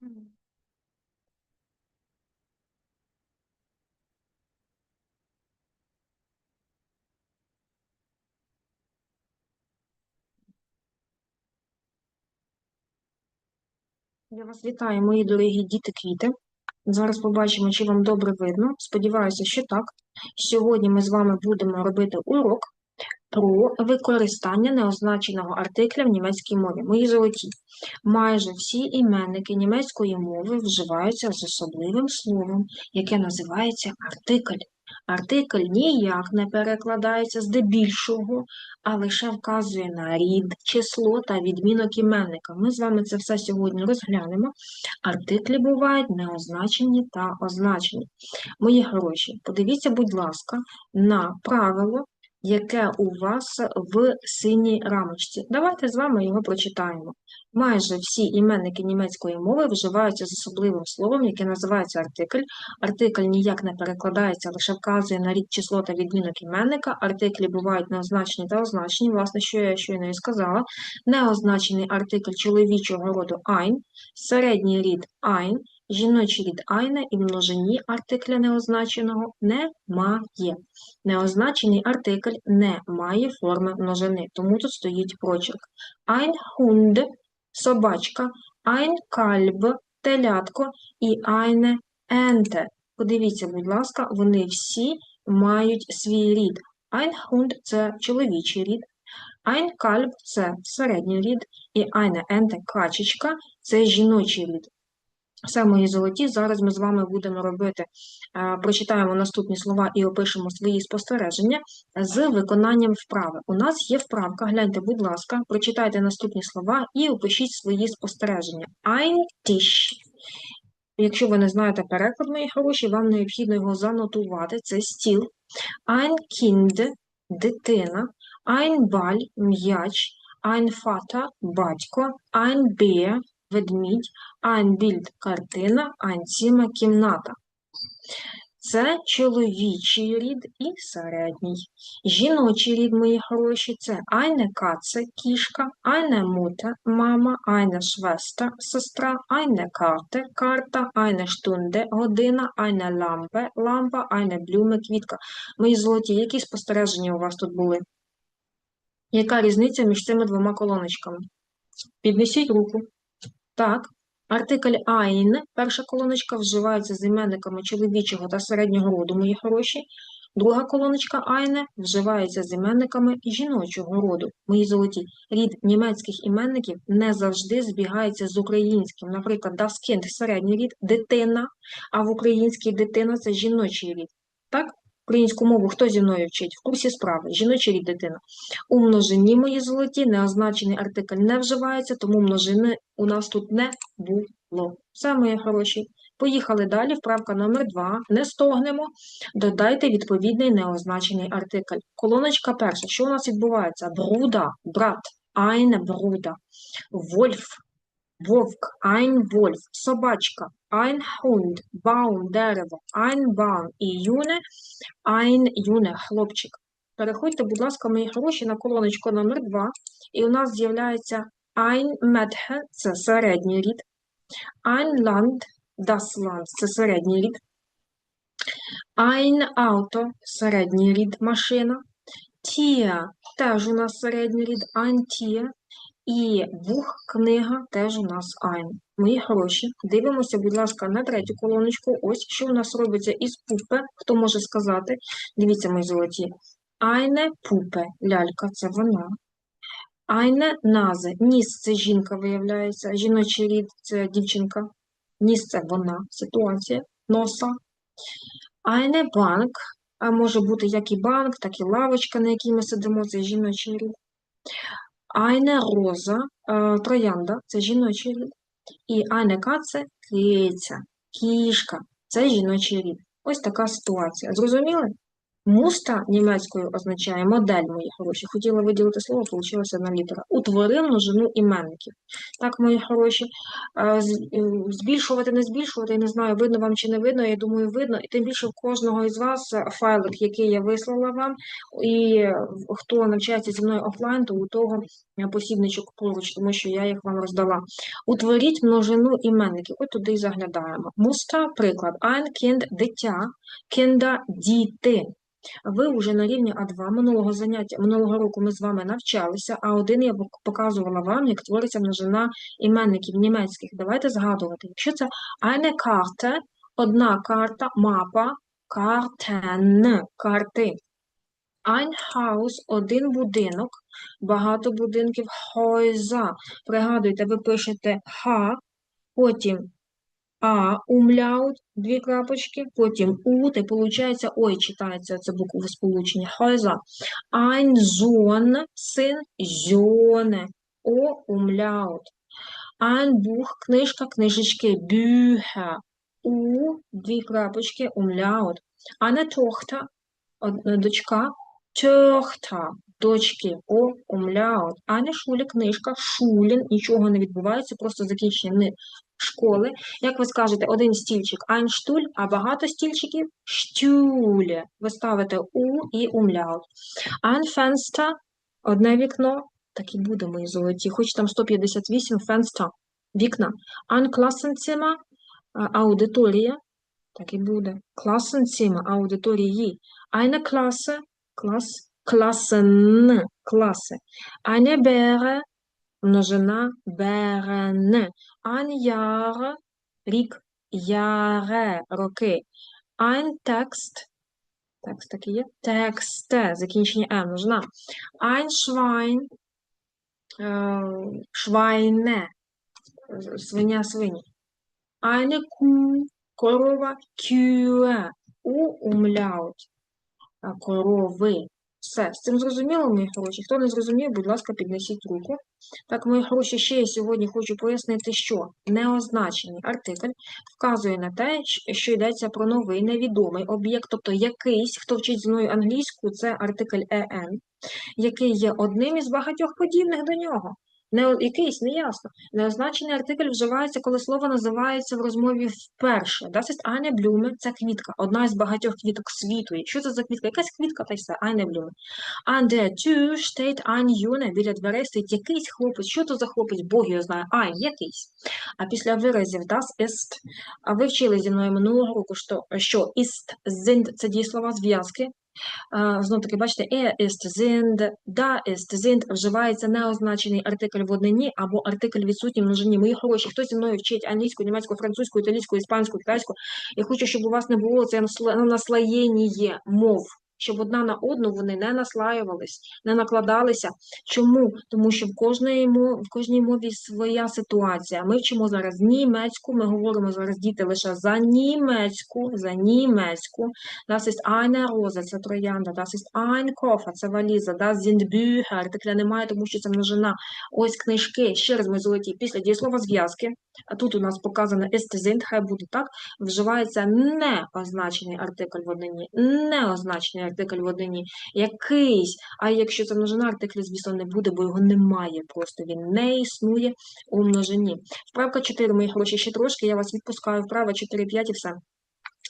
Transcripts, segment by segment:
Я вас вітаю, мої дорогі діти-квіти. Зараз побачимо, чи вам добре видно. Сподіваюся, що так. Сьогодні ми з вами будемо робити урок про використання неозначеного артикля в німецькій мові. Мої золоті. Майже всі іменники німецької мови вживаються з особливим словом, яке називається артикль. Артикль ніяк не перекладається здебільшого, а лише вказує на рід, число та відмінок іменника. Ми з вами це все сьогодні розглянемо. Артиклі бувають неозначені та означені. Мої хороші, подивіться, будь ласка, на правило, яке у вас в синій рамочці. Давайте з вами його прочитаємо. Майже всі іменники німецької мови вживаються з особливим словом, яке називається артикль. Артикль ніяк не перекладається, лише вказує на рід число та відмінок іменника. Артиклі бувають неозначені та означені. Власне, що я щойно і сказала. Неозначений артикль чоловічого роду ein, середній рід ein, жіночий рід eine і множині артикля неозначеного немає. Неозначений артикль не має форми множини, тому тут стоїть прочерк. Ein Hund – собачка, ein Kalb – телятко і eine Ente. Подивіться, будь ласка, вони всі мають свій рід. Ein Hund – це чоловічий рід, ein Kalb – це середній рід, і eine Ente – качечка – це жіночий рід. Все, мої золоті, зараз ми з вами будемо робити, е, прочитаємо наступні слова і опишемо свої спостереження з виконанням вправи. У нас є вправка, гляньте, будь ласка, прочитайте наступні слова і опишіть свої спостереження. Ein Tisch. Якщо ви не знаєте переклад, мої хороші, вам необхідно його занотувати. Це стіл. Ein Kind – дитина. Ein Ball – м'яч. Ein Vater – батько. Ein Bär – ведмідь. Ein картина. Zimmer – кімната. Це чоловічий рід і середній. Жіночий рід, мої хороші, це eine Katze – кішка, eine Mutter – мама, eine Schwester – сестра, eine Karte – карта, eine Stunde – година, eine Lampe – лампа, eine Blume – квітка. Мої золоті, які спостереження у вас тут були? Яка різниця між цими двома колоночками? Піднесіть руку. Так. Артикль ein, перша колоночка, вживається з іменниками чоловічого та середнього роду, мої хороші. Друга колоночка eine вживається з іменниками жіночого роду, мої золоті. Рід німецьких іменників не завжди збігається з українським. Наприклад, das середній рід, дитина, а в українській дитина – це жіночий рід. Так? Українську мову хто зі мною вчить? В курсі справи, жіночий рід дитина. У множині, мої золоті, неозначений артикль не вживається, тому множини у нас тут не було. Все, мої хороші. Поїхали далі. Вправка номер 2. Не стогнемо. Додайте відповідний неозначений артикль. Колоночка перша. Що у нас відбувається? Бруда, брат, eine бруда. Вольф, вовк, ein Wolf, собачка, ein Hund, baum, дерево, ein Baum і юне, ein юне, хлопчик. Переходьте, будь ласка, мої гроші на колоночку номер 2 і у нас з'являється ein Mädchen – це середній рід, ein Land – das Land – це середній рід, ein Auto – середній рід, машина, Tier – теж у нас середній рід, ein Tier, і Бух книга теж у нас ein. Мої хороші, дивимося, будь ласка, на третю колоночку. Ось що у нас робиться із пупе. Хто може сказати? Дивіться, мої золоті. Eine пупе, лялька, це вона. Eine назе, ніс це жінка, виявляється. Жіночий рід це дівчинка. Ніс це вона, ситуація, носа. Eine банк, а може бути як і банк, так і лавочка, на якій ми сидимо, це жіночий рід. Eine роза, е, троянда, це жіночий рід. І eine Katze – киця, кішка, це жіночий рід. Ось така ситуація. Зрозуміли? Муста німецькою означає модель, мої хороші. Хотіла виділити слово, вийшла одна літера. Утвори множину іменників. Так, мої хороші, е, е, збільшувати, не збільшувати, я не знаю, видно вам чи не видно, я думаю, видно. І тим більше в кожного із вас е, файлик, який я вислала вам, і хто навчається зі мною офлайн, то у того посібничок поруч, тому що я їх вам роздала. Утворіть множину іменників. От туди і заглядаємо. Муста, приклад. Ein Kind – дитя, Kinder – діти. Ви вже на рівні А2 минулого заняття, минулого року ми з вами навчалися, а один я показувала вам, як твориться множина іменників німецьких. Давайте згадувати. Якщо це eine Karte, одна карта, мапа, Karten, карти. Ein Haus – один будинок, багато будинків, Häuser. Пригадуйте, ви пишете Х, потім а, умляут, дві крапочки, потім у, та виходить, ой, читається це букву сполучення. Häuser. Ein Sohn, син, Söhne, о, умляут. Ein Buch, книжка, книжечки, Bücher, у, дві крапочки, умляут. Eine Tochter, одна дочка, Töchter, дочки, о, умляут. Eine Schule, книжка, Schulen, нічого не відбувається, просто закінчення школи. Як ви скажете, один стільчик ein Stuhl, а багато стільчиків Stühle. Ви ставите у і умляут. Ein Fenster, одне вікно, так і буде, мої золоті. Хоч там 158 Fenster, вікна. Ein аудиторія, так і буде. Klassenzimmer, аудиторії. Eine Klasse, клас, Klassen, класи. Eine Beere, множина Bären. Jahr, рік, Jahre, роки. Ein Text, текст такий є, тексте, закінчення Е, множина. Ein Schwein, е, Schweine, е, свиня, свині. Eine Kuh, корова, Kühe, у умляут, корови. Все, з цим зрозуміло, мої хороші? Хто не зрозумів, будь ласка, піднесіть руку. Так, мої хороші, ще я сьогодні хочу пояснити, що неозначений артикль вказує на те, що йдеться про новий невідомий об'єкт, тобто якийсь, хто вчить зі мною англійську, це артикль «en», який є одним із багатьох подібних до нього. Не якийсь, не ясно. Неозначений артикль вживається, коли слово називається в розмові вперше. Das ist eine це квітка, одна із багатьох квіток світу. Що це за квітка? Якась квітка, та й все, eine Blume. An der Tür steht біля дверей стоїть якийсь хлопець. Що то за хлопець? Бог його знає. Ein, якийсь. А після виразів das ist, а ви вчили зі мною минулого року, що, що ist, sind – це дієслова зв'язки. Знов таки, бачите, er ist, sind, da ist, sind вживається неозначений артикль в однині або артикль відсутній в множині. Мої хороші, хто зі мною вчить англійську, німецьку, французьку, італійську, іспанську, китайську, я хочу, щоб у вас не було це наслаєння мов, щоб одна на одну вони не наслаювались, не накладалися. Чому? Тому що в кожної мов, в кожній мові своя ситуація. Ми вчимо зараз німецьку, ми говоримо зараз діти лише за німецьку, за німецьку. Das ist eine Rose, це троянда. Das ist ein Koffer, це валіза. Das sind Bücher, артикля немає, тому що це множина. Ось книжки. Ще раз ми золоті. Після дієслова зв'язки, а тут у нас показано ist, sind, хай буде так, вживається неозначений артикль в однині. Неозначений артикль в однині. Якийсь. А якщо це множина, артикль, звісно, не буде, бо його немає просто. Він не існує у множині. Вправка 4, мої хороші, ще трошки, я вас відпускаю. Вправа 4, 5 і все.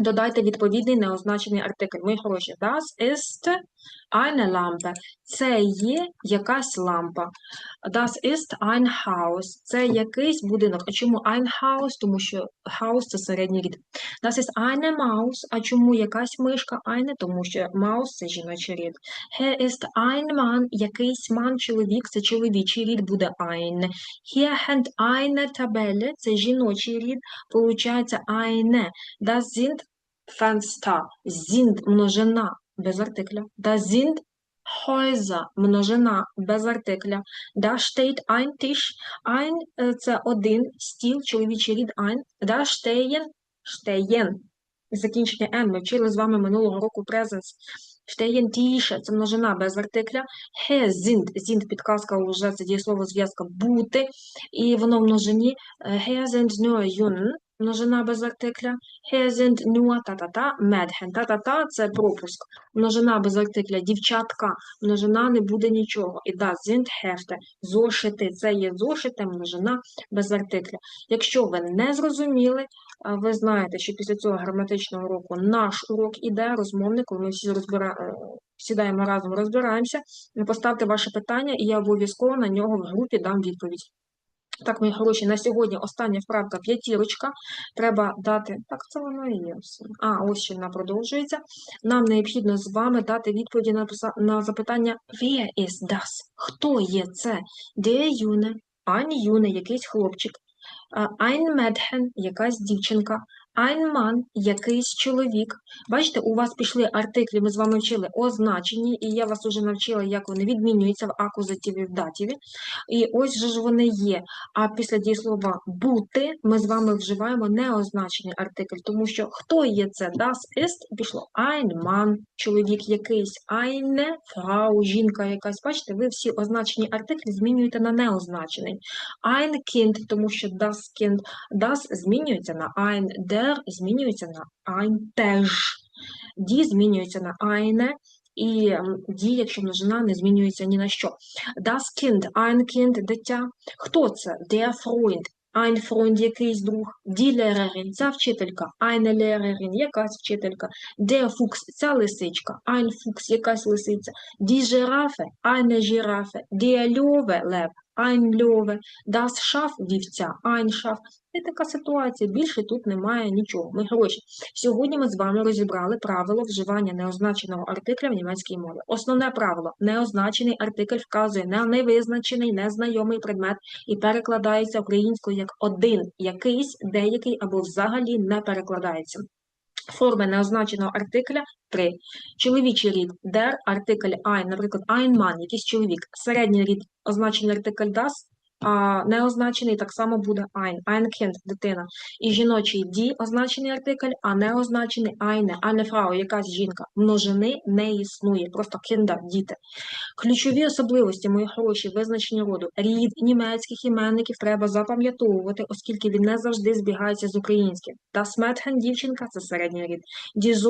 Додайте відповідний неозначений артикль. Мої хороші. Das ist eine Lampe. Це є якась лампа. Das ist ein Haus. Це якийсь будинок. А чому ein Haus? Тому що Haus – це середній рід. Das ist eine Maus. А чому якась мишка? Eine, тому що Maus – це жіночий рід. Hier ist ein Mann. Якийсь ман, чоловік – це чоловічий рід, буде ein. Hier hängt eine Tabelle. Це жіночий рід, получається eine. Das sind Fenster. Sind – множина без артикля. Das sind Häuser – множина без артикля. Da steht ein Tisch. Ein – е, це один стіл, чоловічий рід ein. Da stehen – stehen. Закінчення N. Ми вчили з вами минулого року presence. Stehen Tische – це множина без артикля. He sind – sind підказка уже це дієслово зв'язка бути. І воно в множині. Е, Here sind nur Jungen. Множина без артикля. Hier sind та-та-та, Mädchen. Та-та-та – це пропуск. Множина без артикля. Дівчатка. Множина не буде нічого. І да, sind Hefte. Зошити. Це є зошити, множина без артикля. Якщо ви не зрозуміли, ви знаєте, що після цього граматичного уроку наш урок іде, розмовник, коли ми всі розбира... сідаємо разом, розбираємося. Поставте ваше питання, і я обов'язково на нього в групі дам відповідь. Так, мої хороші, на сьогодні остання вправка п'ятірочка. Треба дати. Так, це воно і є. А, ось ще вона продовжується. Нам необхідно з вами дати відповіді на, на запитання «Where is das? Хто є це? Де Юне? ein Юне, якийсь хлопчик. Ein Mädchen, якась дівчинка. Mann, якийсь чоловік. Бачите, у вас пішли артиклі, ми з вами вчили означені, і я вас уже навчила, як вони відмінюються в акузативі, в дативі. І ось же ж вони є. А після дієслова бути ми з вами вживаємо неозначений артикль, тому що хто є це? Das ist пішло ein чоловік якийсь, eine Frau, жінка якась. Бачите, ви всі означені артиклі змінюєте на неозначений. Ein Kind, тому що das Kind, das змінюється на ein, der змінюється на ein теж. Die змінюється на eine, і die, якщо множина, не змінюється ні на що. Das Kind, ein Kind, дитя. Хто це? Der Freund. Ein Freund, якийсь друг. Die Lehrerin, ця вчителька. Eine Lehrerin, якась вчителька. Der Fuchs, ця лисичка. Ein Fuchs, якась лисиця. Die Giraffe, eine Giraffe. Der Löwe, лев. Ein Löwe. Das Schaf, вівця. Ein Schaf. І така ситуація. Більше тут немає нічого. Ми гроші. Сьогодні ми з вами розібрали правило вживання неозначеного артикля в німецькій мові. Основне правило – неозначений артикль вказує на невизначений, незнайомий предмет і перекладається українською як один, якийсь, деякий або взагалі не перекладається. Форми неозначеного артикля три. Чоловічий рід der, артикль ein, наприклад, ein Mann, якийсь чоловік. Середній рід означений артикль das, а неозначений так само буде ein, ein Kind, дитина. І жіночий die означений артикль, а неозначений eine, eine Frau, якась жінка. Множини не існує, просто Kinder, діти. Ключові особливості, мої хороші, визначення роду. Рід німецьких іменників треба запам'ятовувати, оскільки він не завжди збігається з українським. Das Mädchen – дівчинка – це середній рід.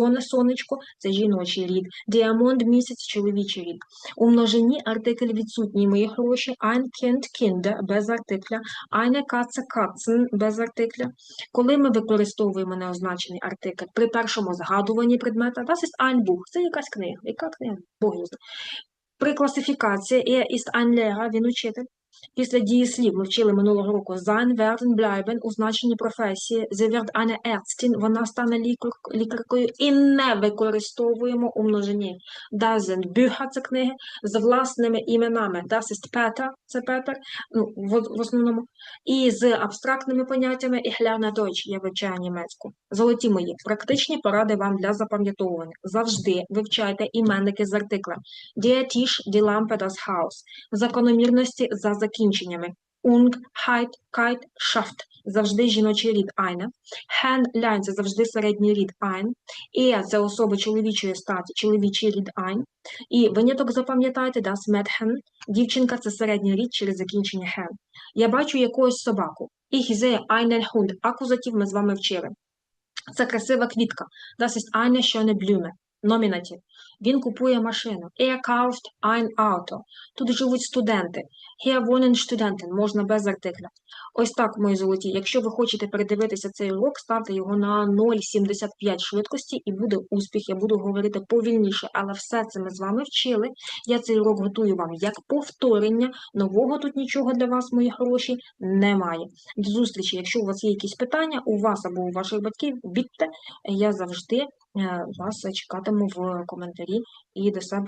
Sonne – сонечко – це жіночий рід. Diamond – місяць – чоловічий рід. У множині артикль відсутній, мої хороші. Ein Kind – Kinder – без артикля. Eine Katze – Katzen – без артикля. Коли ми використовуємо неозначений артикль? При першому згадуванні предмета Das ist ein Buch – це якась книга. Яка книга? Бог його знає. При класифікації er ist ein Lehrer, він учитель. Після дієслів ми вчили минулого року sein, werden, bleiben у значенні професії. Sie wird eine Ärztin, вона стане лікар, лікаркою і не використовуємо у множині. Sind Bücher, це книги, з власними іменами. Das ist Peter, це Петер, ну, в, в основному. І з абстрактними поняттями ich lerne Deutsch, я вивчаю німецьку. Золоті мої, практичні поради вам для запам'ятовування. Завжди вивчайте іменники з артиклем. Der Tisch, die Lampe, das Haus. Закономірності за закінченнями. Ung, Heit, Kite, Schaft. Завжди жіночий рід eine. Hen, Lein – це завжди середній рід ein. Er – це особа чоловічої статі, чоловічий рід ein. І виняток запам'ятайте, das Mädchen. Дівчинка – це середній рід через закінчення hen. Я бачу якусь собаку. Ich sehe einen Hund. Акузатив ми з вами вчили. Це красива квітка. Das ist eine schöne Blume. Номінатив. Він купує машину. Er kauft ein Auto. Тут живуть студенти. Hier wohnen Studenten. Можна без артикля. Ось так, мої золоті. Якщо ви хочете передивитися цей урок, ставте його на 0,75 швидкості і буде успіх. Я буду говорити повільніше, але все це ми з вами вчили. Я цей урок готую вам як повторення. Нового тут нічого для вас, мої хороші, немає. До зустрічі. Якщо у вас є якісь питання, у вас або у ваших батьків, бідьте. Я завжди е, вас чекатиму в коментарі і до себе